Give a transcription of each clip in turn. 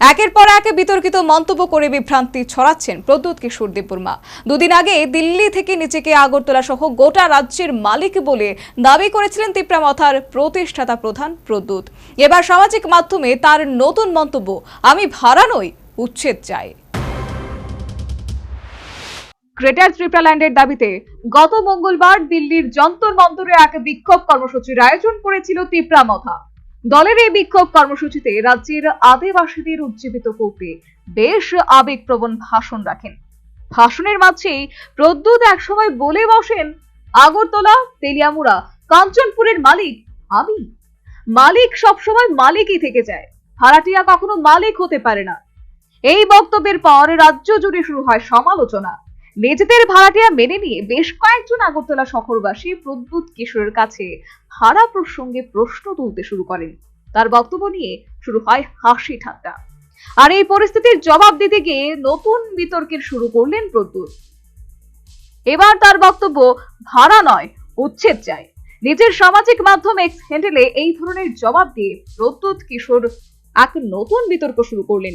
একের পর এক বিতর্কিত মন্তব্য করে বিভ্রান্তি ছড়াচ্ছেন প্রদ্যুৎ কিশোর দেববর্মা। দুদিন আগে দিল্লি থেকে নিজেকে আগরতলা সহ গোটা রাজ্যের মালিক বলে দাবি করেছিলেন তিপ্রামথার প্রতিষ্ঠাতা প্রধান প্রদ্যুৎ। এবার সামাজিক মাধ্যমে তার নতুন মন্তব্য, আমি ভাড়া নই, উচ্ছেদ চাই। গ্রেটার ত্রিপ্রাল্যান্ডের দাবিতে গত মঙ্গলবার দিল্লির যন্তর মন্তরে এক বিক্ষোভ কর্মসূচির আয়োজন করেছিল তিপ্রামথা দলের এই বিক্ষোভ কর্মসূচিতে রাজ্যের আদিবাসীদের উজ্জীবিত করতে বেশ আবেগপ্রবণ ভাষণ রাখেন। ভাষণের মাঝেই প্রদ্যুৎ একসময় বলে বসেন, আগরতলা, তেলিয়ামুড়া, কাঞ্চনপুরের মালিক আমি। মালিক সবসময় মালিকই থেকে যায়। ভাড়াটিয়া কখনো মালিক হতে পারে না। এই বক্তব্যের পর রাজ্য জুড়ে শুরু হয় সমালোচনা। নিজেদের ভাড়াটিয়া মেনে নিয়ে বেশ কয়েকজন আগরতলা শহরবাসী প্রদ্যুৎ কিশোরের কাছে ভাড়া প্রসঙ্গে প্রশ্ন তুলতে শুরু করেন। তার বক্তব্য নিয়ে শুরু হয় হাসি ঠাট্টা। আর এই পরিস্থিতির জবাব দিতে গিয়ে নতুন বিতর্কের শুরু করলেন প্রদ্যুৎ এবার তার বক্তব্য, ভাড়া নয়, উচ্ছেদ চাই। নিজের সামাজিক মাধ্যম এক্স হ্যান্ডেলে এই ধরনের জবাব দিয়ে প্রদ্যুৎ কিশোর এক নতুন বিতর্ক শুরু করলেন।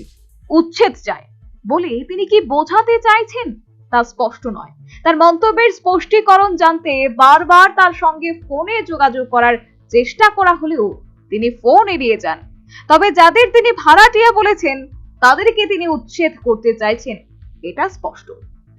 উচ্ছেদ চায় বলে তিনি কি বোঝাতে চাইছেন? তা স্পষ্ট নয়। তার মন্তব্যের স্পষ্টীকরণ জানতে বারবার তার সঙ্গে ফোনে যোগাযোগ করার চেষ্টা করা হলেও তিনি ফোন এড়িয়ে যান। তবে যাদের তিনি ভাড়াটিয়া বলেছেন, তাদেরকে তিনি উচ্ছেদ করতে চাইছেন, এটা স্পষ্ট।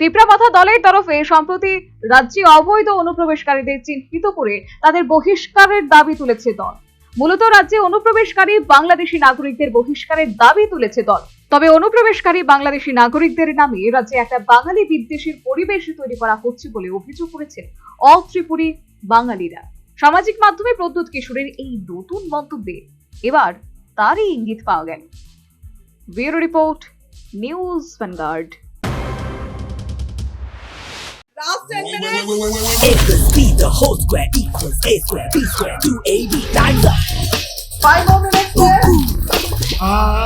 তীব্রামাথা দলের তরফে সম্প্রতি রাজ্যে অবৈধ অনুপ্রবেশকারীদের চিহ্নিত করে তাদের বহিষ্কারের দাবি তুলেছে দল। মূলত রাজ্যে অনুপ্রবেশকারী বাংলাদেশি নাগরিকদের বহিষ্কারের দাবি তুলেছে দল। তবে অনুপ্রবেশকারী বাংলাদেশি নাগরিকদের নামে রাজ্যে একটা বাঙালি বিদ্বেষের পরিবেশ তৈরি করা হচ্ছে বলে অভিযোগ করেছেন অত্রিপুরী বাঙালিরা সামাজিক মাধ্যমে প্রদ্যুৎ কিশোরের এই নতুন মন্তব্যে এবার তারই ইঙ্গিত পাওয়া গেল bureau report news Vanguard Last 10 Wait, minutes. wait, wait, wait, wait, A plus B, the whole square equals A square, B square, 2AB times up. Five more minutes there. I've got